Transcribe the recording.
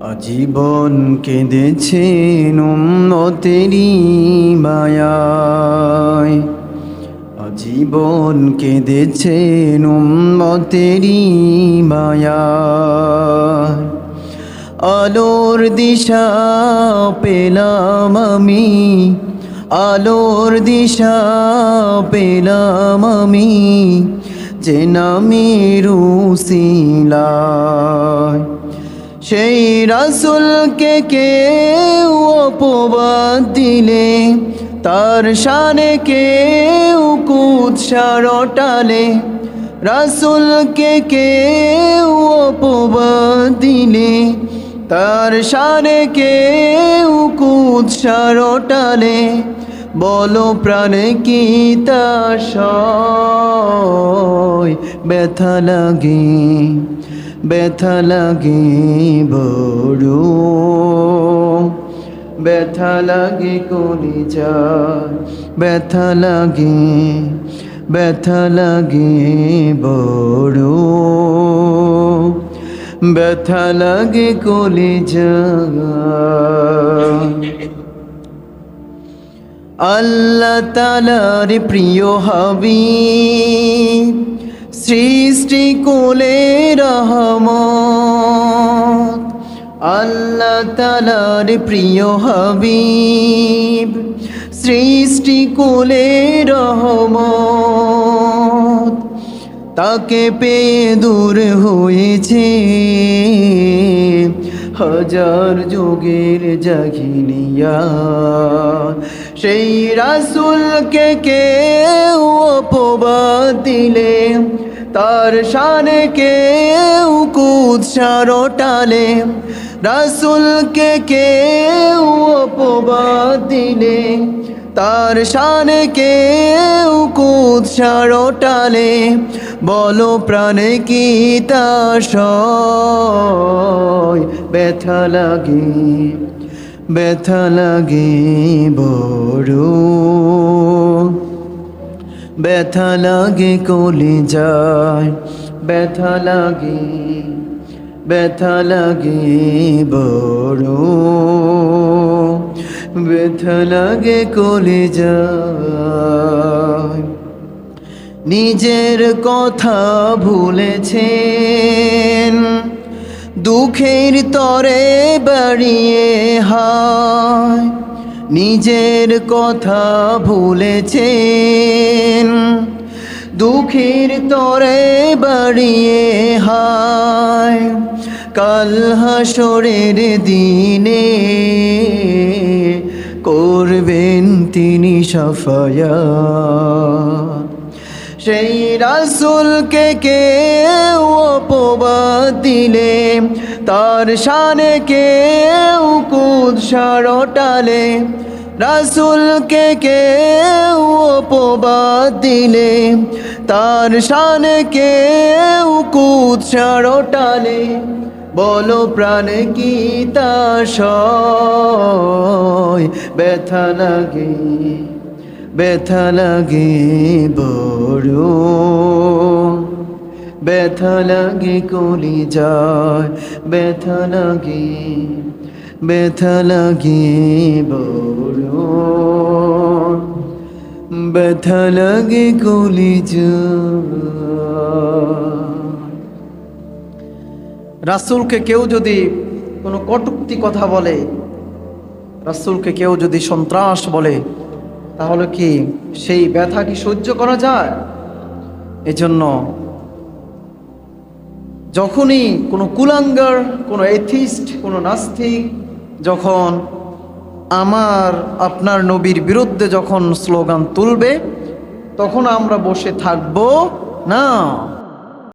আজীবন কেঁদেছেন উম্মতেরি মায়ায়। আজীবন কেঁদেছেন উম্মতেরি মায়ায়। আলোর দিশা পেলাম আমি, আলোর দিশা পেলাম আমি, যে নামের উসিলায়। সেই রাসুলকে কেউ অপবাদ দিলে, তার শানে কেউ কুৎসা রটালে রাসুলকে কেউ অপবাদ দিলে, তার সানে কেউ কুৎসা রটালে বলো প্রাণে কি ব্যথা লাগে ব্যথা লাগে বড়। ব্যথা লাগে কলি যায় ব্যথা লাগে ব্যথা লাগে বড়। ব্যথা লাগে কলি যায় আল্লাহ তালার প্রিয় হবি সৃষ্টি কোলে রহমত। আল্লাহ তালার প্রিয় হবি সৃষ্টি কোলে রহমত। তাকে পেয়ে দূর হয়েছে। হাজার যুগের জাগিনিয়া। সেই রাসুলকে কেউ অপবাদ দিলে তার শানে কেউ কুৎসা রটালে রাসুলকে কেউ অপবাদ দিলে। তার শানে কেউ কুৎসা রটালে বলো প্রাণে কি তা ব্যথা লাগে ব্যথা লাগে বড়। ব্যথা লাগে কলি যায়, ব্যথা লাগে ব্যথা লাগে বড়। ব্যথা লাগে কলে যায়। নিজের কথা ভুলেছেন, দুঃখের তরে বাড়িয়ে হায়। নিজের কথা ভুলেছেন। দুঃখের তরে বাড়িয়ে হায়, কাল হাসরের দিনে করবেন তিনি সাফায়া সেই রাসুলকে কেউ অপবাদ দিলে তার শানে কেউ কুৎসা রটালে রাসুলকে কেউ অপবাদ দিলে তার শানে কেউ কুৎসা রটালে বলো প্রাণে কি তা সয়? ব্যথা লাগে ব্যথা লাগে বড়। ব্যথা লাগে কলি যায়, ব্যথা লাগে ব্যথা লাগে বড় ব্যথা লাগে কলি রাসুলকে কেউ যদি কোনো কটুক্তি কথা বলে, রাসুলকে কেউ যদি সন্ত্রাস বলে, তাহলে কি সেই ব্যথা কি সহ্য করা যায়? এজন্য যখনই কোনো কুলাঙ্গার, কোনো এথিস্ট কোনো নাস্তিক যখন আমার, আপনার নবীর বিরুদ্ধে যখন স্লোগান তুলবে, তখন আমরা বসে থাকব না।